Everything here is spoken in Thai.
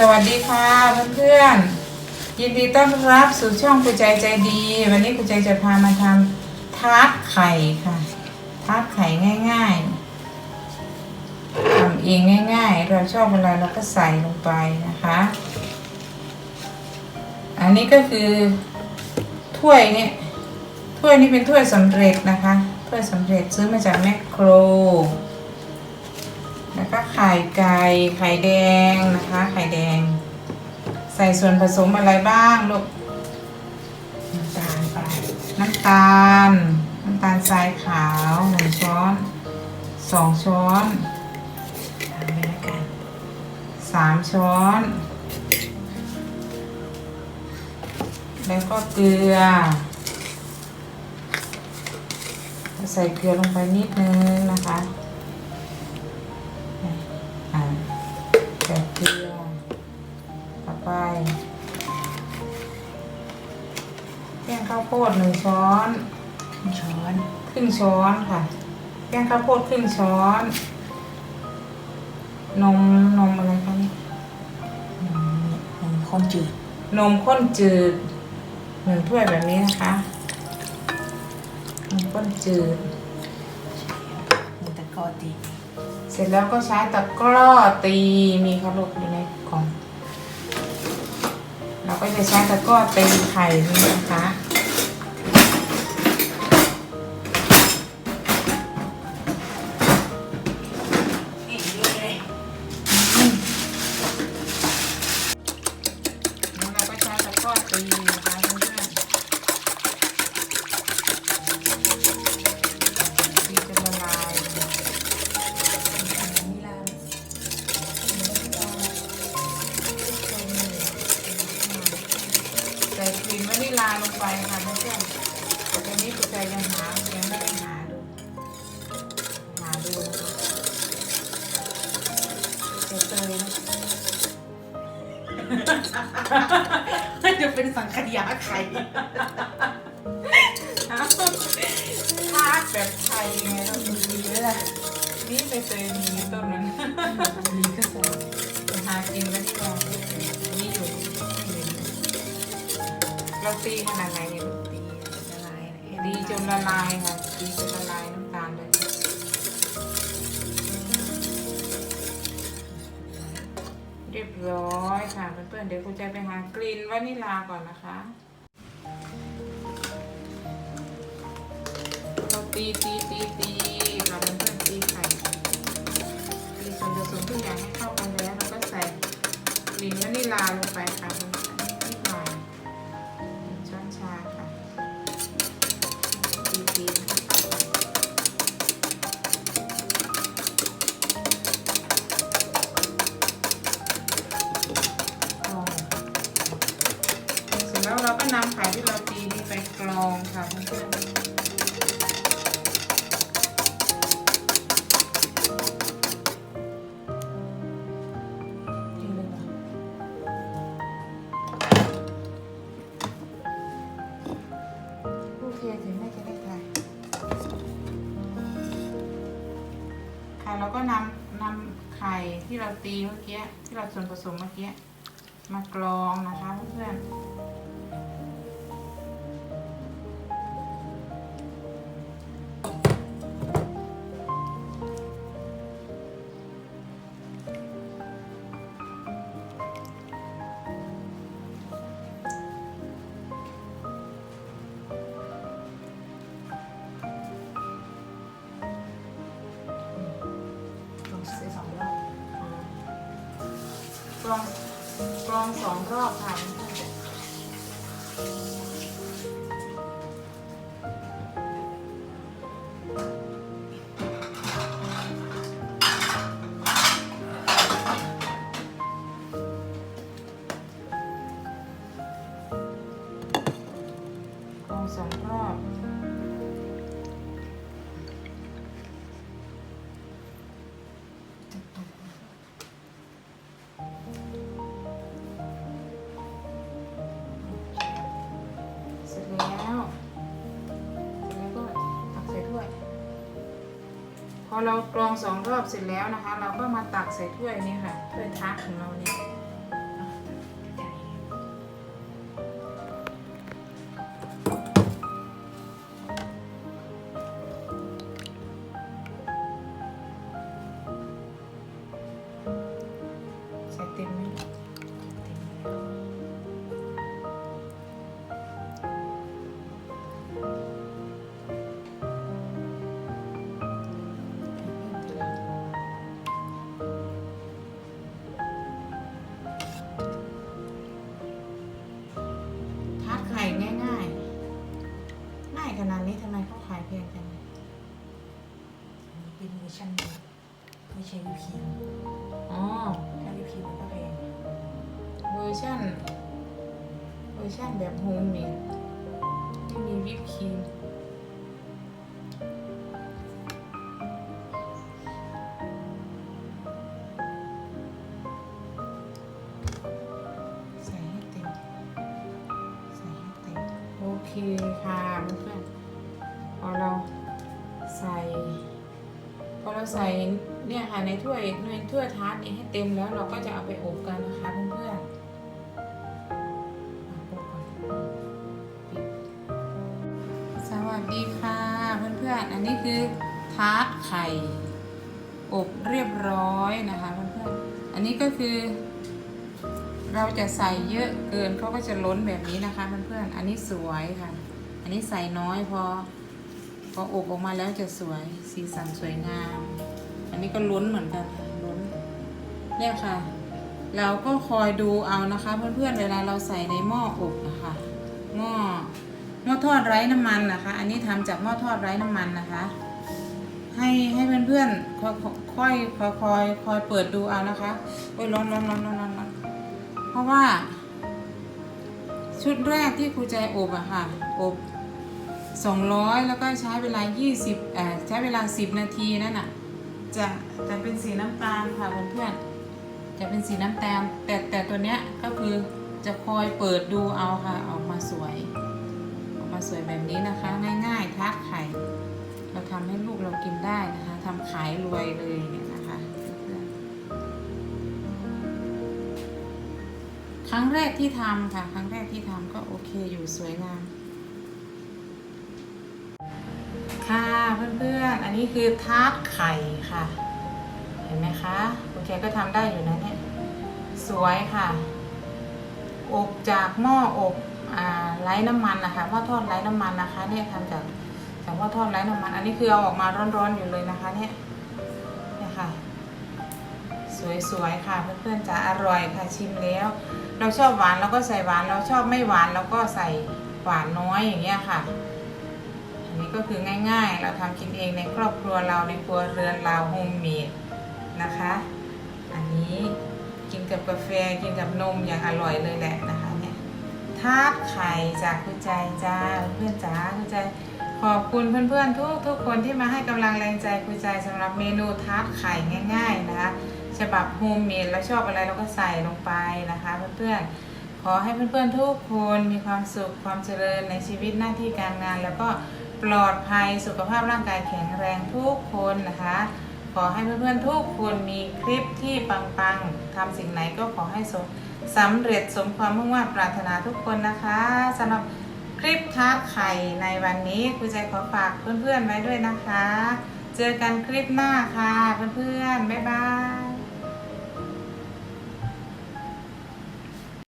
สวัสดีค่ะเพื่อนๆยินดีต้อนรับสู่ช่องกุใจใจดี วันนี้กุใจจะพามาทำทาร์ตไข่ค่ะทาร์ตไข่ง่ายๆทำเองง่าย ๆ เราชอบอะไรเราก็ใส่ลงไปนะคะ อันนี้ก็คือถ้วยเนี่ยถ้วยนี้เป็นถ้วยสำเร็จนะคะถ้วยสำเร็จซื้อมาจากแมคโคร แล้วก็ไข่ไก่ไข่แดงนะคะ ไข่แดง ใส่ส่วนผสมอะไรบ้างลูกน้ำตาลไปน้ำตาล น้ำตาลทรายขาวหนึ่งช้อนสองช้อนตามไปแล้วกันสามช้อน แล้วก็เกลือ ใส่เกลือลงไปนิดนึงนะคะ โพดหนึ่งช้อนช้อน ครึ่งช้อนค่ะ แป้งข้าวโพดครึ่งช้อน นมนมอะไรคะนี่นมข้นจืด นมข้นจืดหนึ่งถ้วยแบบนี้นะคะนมข้นจืดมีตะกร้อตี เสร็จแล้วก็ใช้ตะกร้อตีมีขลุกอยู่ในกล่องเราก็จะใช้ตะกร้อตีไข่นี่นะคะ ใส่ครีมวานิลาลงไปค่ะเพื่อนๆแต่ตอนนี้คุณใจยังหายังไม่ได้หาดูหาดูนะเตยนะจะเป็นสังขยาไข่ทาแบบไทยไงเราดีเลยล่ะนี่ไปเตยมีต้นนั้น เราตีขนาดไหนเนี่ยลูกตีละลายให้ตีจนละลายค่ะตีจนละลายน้ำตาลเลยเรียบร้อยค่ะเพื่อนๆเดี๋ยวคุณจะไปหากลิ่นวานิลลาก่อนนะคะเราตีตีตีตี นำไข่ที่เราตีนี่ไปกรองค่ะเพื่อนเลยเหรอโอถึงแม่จะได้ถ่ายค่ะเราก็นำนำไข่ที่เราตีเมื่อกี้ที่เราส่วนผสมเมื่อกี้มากรองนะคะเพื่อน กรองกรองสองรอบค่ะ พอเรากรองสองรอบเสร็จแล้วนะคะ เราก็มาตักใส่ถ้วยนี่ค่ะถ้วยทักของเราเนี่ย แพงจังเป็นเวอร์ชันนี้ไม่ใช่วิปครีมอ๋อ ถ้าวิปครีมมันก็แพงเวอร์ชันเวอร์ชันแบบโฮมเมด ใส่พอเราใส่เนี่ยค่ะในถ้วยในถ้วยทาร์ตนี้ให้เต็มแล้วเราก็จะเอาไปอบกันนะคะเพื่อนๆสวัสดีค่ะเพื่อนๆอันนี้คือทาร์ตไข่อบเรียบร้อยนะคะเพื่อนๆอันนี้ก็คือเราจะใส่เยอะเกินเขาก็จะล้นแบบนี้นะคะเพื่อนๆอันนี้สวยค่ะ อันนี้ใส่น้อยพอ พออบออกมาแล้วจะสวยสีสันสวยงาม อันนี้ก็ล้นเหมือนกันค่ะล้นเนี่ยค่ะ เราก็คอยดูเอานะคะ เพื่อนๆเวลาเราใส่ในหม้ออบนะคะหม้อหม้อทอดไร้น้ำมันนะคะ อันนี้ทำจากหม้อทอดไร้น้ำมันนะคะ ให้ให้เพื่อนๆค่อยค่อยคอยคอยคอยเปิดดูเอานะคะโอ้ยร้อนร้อนร้อนร้อนร้อนร้อนเพราะว่า ชุดแรกที่ครูใจอบอะค่ะอบ 200 แล้วก็ใช้เวลา 20เอ่อใช้เวลา 10 นาทีนั่นน่ะจะจะเป็นสีน้ำตาลค่ะเพื่อนๆจะเป็นสีน้ำตาลแต่แต่ตัวเนี้ยก็คือจะคอยเปิดดูเอาค่ะออกมาสวย ออกมาสวยแบบนี้นะคะ ง่ายๆทาดไข่เราทำให้ลูกเรากินได้นะคะทำขายรวยเลยเนี่ยนะคะเพื่อนครั้งแรกที่ทำค่ะ ครั้งแรกที่ทำก็โอเคอยู่สวยงาม ค่ะเพื่อนๆ อันนี้คือทาร์ตไข่ค่ะ เห็นไหมคะโอเคก็ทำได้อยู่นะเนี่ย สวยค่ะ อบจากหม้ออบอไร้น้ำมันนะคะหม้อทอดไร้น้ำมันนะคะ เนี่ยทำจากจากหม้อทอดไร้น้ำมัน อันนี้คือเอาออกมาร้อนๆอยู่เลยนะคะ เนี่ยเนี่ยค่ะ สวยๆค่ะเพื่อนๆจะอร่อยค่ะชิมแล้ว เราชอบหวานเราก็ใส่หวาน เราชอบไม่หวานเราก็ใส่หวานน้อยอย่างเงี้ยค่ะ นี้ก็คือง่ายๆ เราทำกินเองในครอบครัวเราในครัวเรือนเราโฮมเมดนะคะ อันนี้กินกับกาแฟกินกับนมอย่างอร่อยเลยแหละนะคะเนี่ยทาดไข่จากคุณใจจ้าเพื่อนจ๋าคุณใจขอบคุณเพื่อนๆทุกทุกคนที่มาให้กำลังแรงใจคุณใจสำหรับเมนูทาดไข่ง่าย ๆนะคะฉบับโฮมเมดเราชอบอะไรเราก็ใส่ลงไปนะคะเพื่อนๆขอให้เพื่อนๆทุกคนมีความสุขความเจริญในชีวิตหน้าที่การงาน แล้วก็ ปลอดภัยสุขภาพร่างกายแข็งแรงทุกคนนะคะ ขอให้เพื่อนๆทุกคนมีคลิปที่ปังๆทำสิ่งไหนก็ขอให้สมสำเร็จสมความมุ่งมั่นปรารถนาทุกคนนะคะสำหรับคลิปทาร์ตไข่ในวันนี้ครูใจขอฝากเพื่อนๆไว้ด้วยนะคะ เจอกันคลิปหน้าค่ะเพื่อนๆบ๊ายบาย